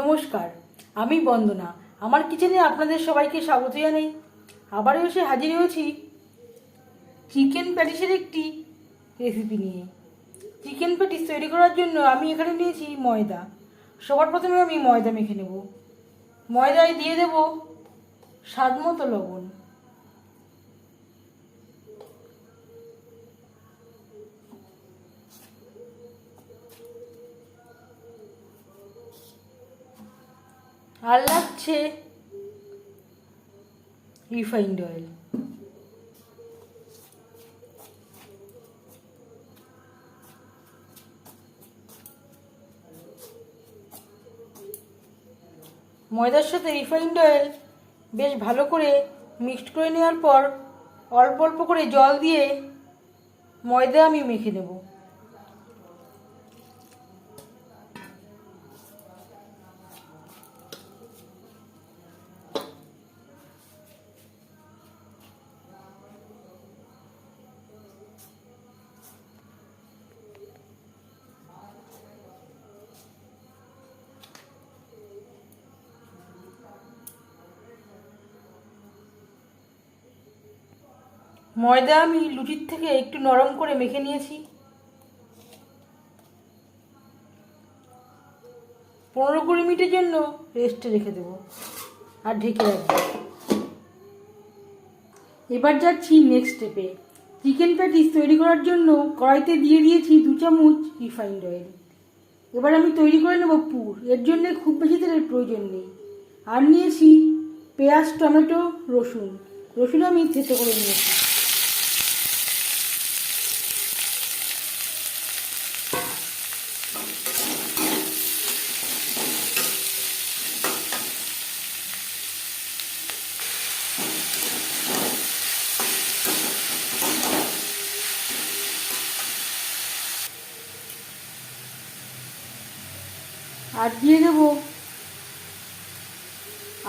নমস্কার, আমি বন্দনা। আমার কিচেনে আপনাদের সবাইকে স্বাগত জানাই। আবারও এসে হাজির হয়েছি চিকেন প্যাটিসের একটি রেসিপি নিয়ে। চিকেন প্যাটিস তৈরি করার জন্য আমি এখানে নিয়েছি ময়দা। সবার প্রথমে আমি ময়দা মেখে নেব। ময়দায় দিয়ে দেব স্বাদ মতো লবণ। আর লাগছে রিফাইন্ড অয়েল ময়দার সাথে রিফাইন্ড অয়েল বেশ ভালো করে মিক্সড করে নেওয়ার পর অল্প অল্প করে জল দিয়ে ময়দা আমি মেখে নেব। ময়দা আমি লুচির থেকে একটু নরম করে মেখে নিয়েছি। পনেরো কুড়ি মিনিটের জন্য রেস্টে রেখে দেবো। আর ঢেকে রাখব। এবার যাচ্ছি নেক্সট স্টেপে চিকেন প্যাটিস তৈরি করার জন্য কড়াইতে দিয়ে দিয়েছি দু চামচ রিফাইন্ড অয়েল এবার আমি তৈরি করে নেব পুর। এর জন্য খুব বেশি তেলের প্রয়োজন নেই। আর নিয়েছি পেঁয়াজ, টমেটো, রসুন। রসুন আমি থেতো করে নিয়েছি। আর দিয়ে দেব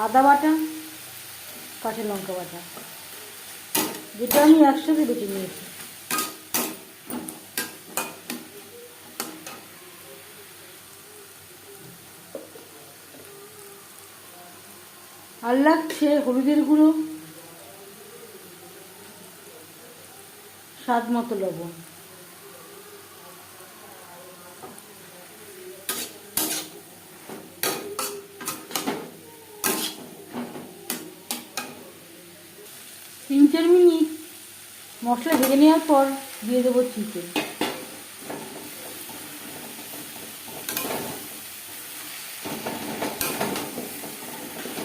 আদা বাটা, কাঁচা লঙ্কা বাটা, যেটা আমি একসাথে বেটে নিয়েছি। আর লাগছে হলুদের গুঁড়ো, স্বাদ মতো লবণ তিন চার মিনিট মশলা ভেজে নেওয়ার পর দিয়ে দেবো চিকেন।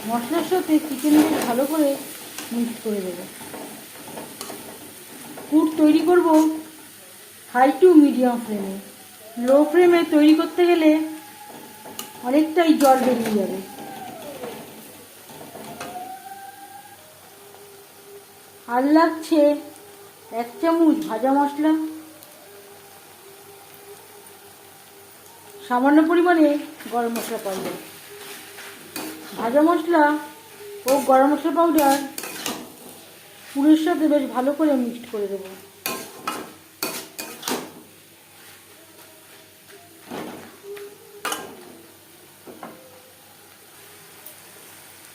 মশলার সাথে চিকেন ভালো করে মিক্স করে দেবো। কুট তৈরি করব হাই টু মিডিয়াম ফ্লেমে। লো ফ্লেমে তৈরি করতে গেলে অনেকটাই জল বেরিয়ে যাবে। আর লাগছে এক চামচ ভাজা মশলা, সামান্য পরিমাণে গরম মশলা পাউডার ভাজা মশলা ও গরম মশলা পাউডার পুরের সাথে বেশ ভালো করে মিক্সড করে দেবো।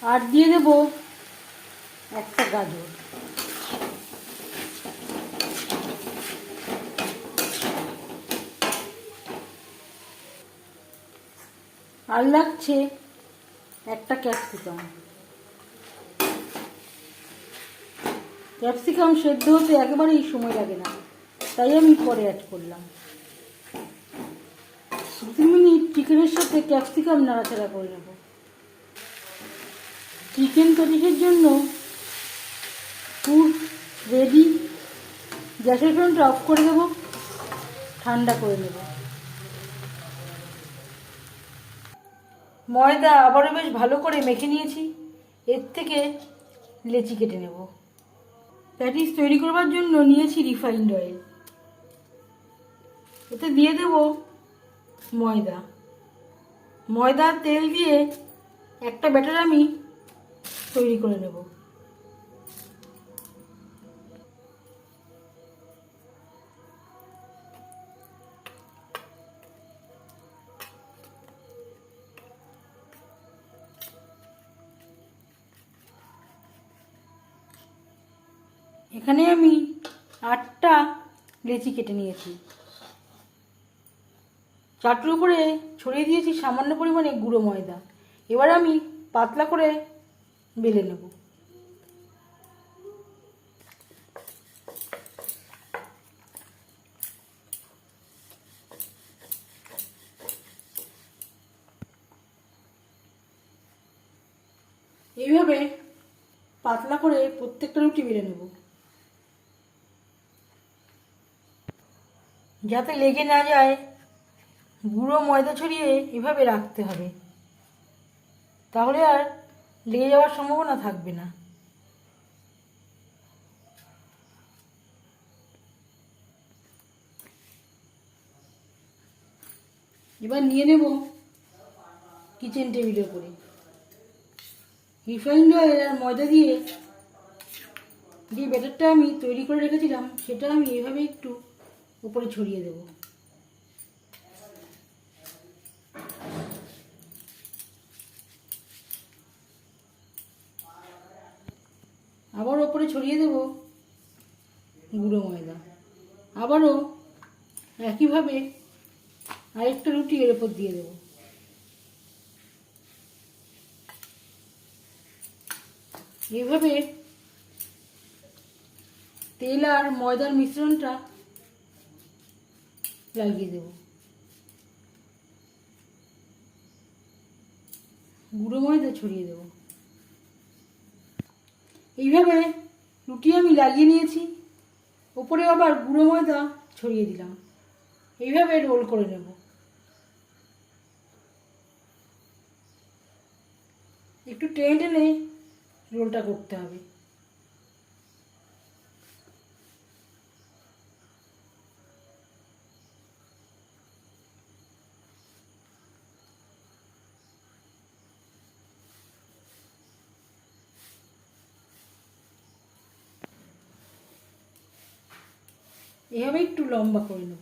আর দিয়ে দেবো একটা গাজর। আর লাগছে। একটা ক্যাপসিকাম। ক্যাপসিকাম সেদ্ধ হতে একেবারেই সময় লাগে না। তাই আমি পরে অ্যাড করলাম। দু মিনিট চিকেনের সাথে ক্যাপসিকাম নাড়াচাড়া করে নেব। চিকেন প্যাটিসের জন্য ফুড রেডি গ্যাসের ফ্লেমটা অফ করে দেবো। ঠান্ডা করে নেব। ময়দা আবারও বেশ ভালো করে মেখে নিয়েছি। এর থেকে লেচি কেটে নেব। প্যাটিস তৈরি করবার জন্য নিয়েছি রিফাইন্ড অয়েল এতে দিয়ে দেব ময়দা। ময়দার তেল দিয়ে একটা ব্যাটার আমি তৈরি করে নেব। এখানে আমি আটটা লেচি কেটে নিয়েছি। চাটুর উপরে ছড়িয়ে দিয়েছি সামান্য পরিমাণে গুঁড়ো ময়দা। এবার আমি পাতলা করে বেলে নেব। এইভাবে পাতলা করে প্রত্যেকটা রুটি বেলে নেব। যাতে লেগে না যায়, গুঁড়ো ময়দা ছড়িয়ে এভাবে রাখতে হবে। তাহলে আর লেগে যাওয়ার সম্ভাবনা থাকবে না। এবার নিয়ে নেব কিচেন টেবিলের উপরে। রিফাইন্ড অয়েল আর ময়দা দিয়ে যে ব্যাটারটা আমি তৈরি করে রেখেছিলাম, সেটা আমি এভাবে একটু উপরে ছড়িয়ে দেব। আবার ওপরে ছড়িয়ে দেব গুঁড়ো ময়দা। আবারও একইভাবে আরেকটা রুটি এর উপর দিয়ে দেবো। এইভাবে তেল আর ময়দার মিশ্রণটা লাগিয়ে দেব। গুঁড়ো ময়দা ছড়িয়ে দেব। এইভাবে রুটি আমি লাগিয়ে নিয়েছি, ওপরে আবার গুঁড়ো ময়দা ছড়িয়ে দিলাম। এইভাবে রোল করে নেব। একটু টেনে টেনে রোলটা করতে হবে। এভাবে একটু লম্বা করে নেব।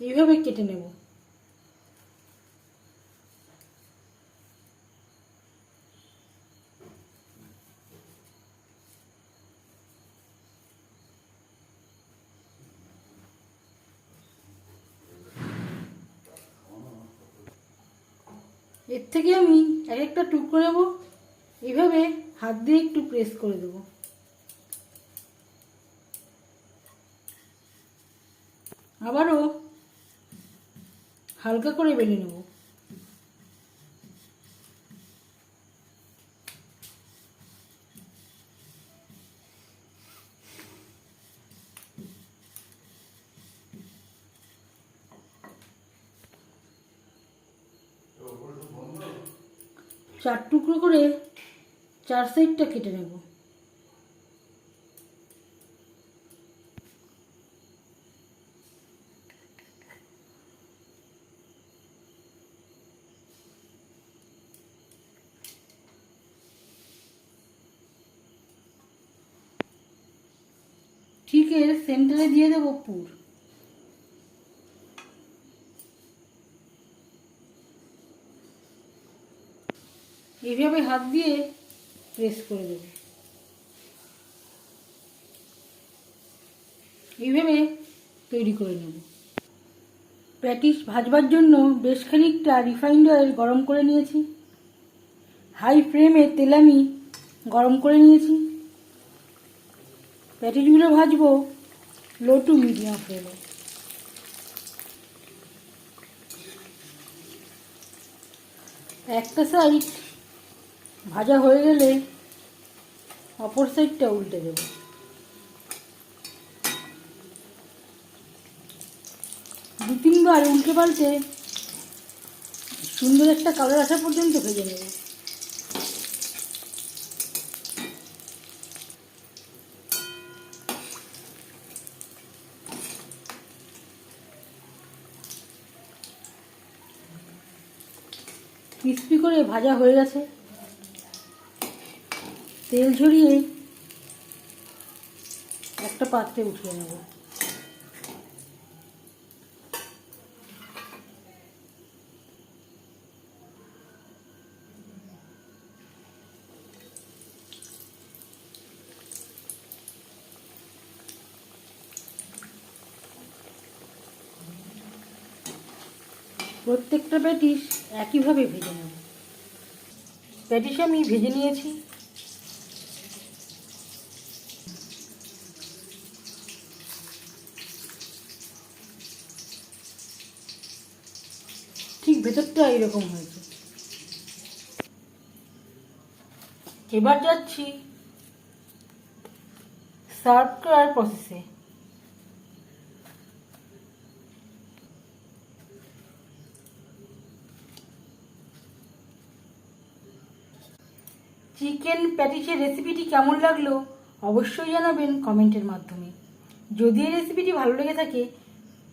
এইভাবে কেটে নেব। এর থেকে আমি এক একটা টুকরো নেব। এইভাবে হাত দিয়ে একটু প্রেস করে দেবো। আবারও হালকা করে বেলে নেব। চার টুকরো করে চার সাইডটা কেটে নেব। ঠিক সেন্টারে দিয়ে দেবো পুর। এইভাবে হাত দিয়ে প্রেস করে দেবো। এইভাবে তৈরি করে নেব। প্যাটিস ভাজবার জন্য বেশ খানিকটা রিফাইন্ড অয়েল গরম করে নিয়েছি। হাই ফ্লেমে তেল আমি গরম করে নিয়েছি। প্যাটিসগুলো ভাজবো লো টু মিডিয়াম ফ্লেমে একটা সাইড ভাজা হয়ে গেলে অপর সাইডটা উল্টে দেব। দু তিনবার উল্টে পাল্টে সুন্দর একটা কালার আসা পর্যন্ত ভেজে নেব। ক্রিস্পি করে ভাজা হয়ে গেছে। তেল ঝরিয়ে একটা পাত্রে উঠিয়ে নেব। প্রত্যেকটা প্যাটিস একইভাবে ভেজে নেব। প্যাটিস আমি ভেজে নিয়েছি। ভেতরটা এরকম হয়েছে। এবার যাচ্ছি সার্ভ করার প্রসেসে চিকেন প্যাটিসের রেসিপিটি কেমন লাগল অবশ্যই জানাবেন কমেন্টের মাধ্যমে। যদি এই রেসিপিটি ভালো লেগে থাকে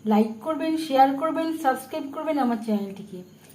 লাইক করবেন শেয়ার করবেন সাবস্ক্রাইব করবেন আমার চ্যানেলটিকে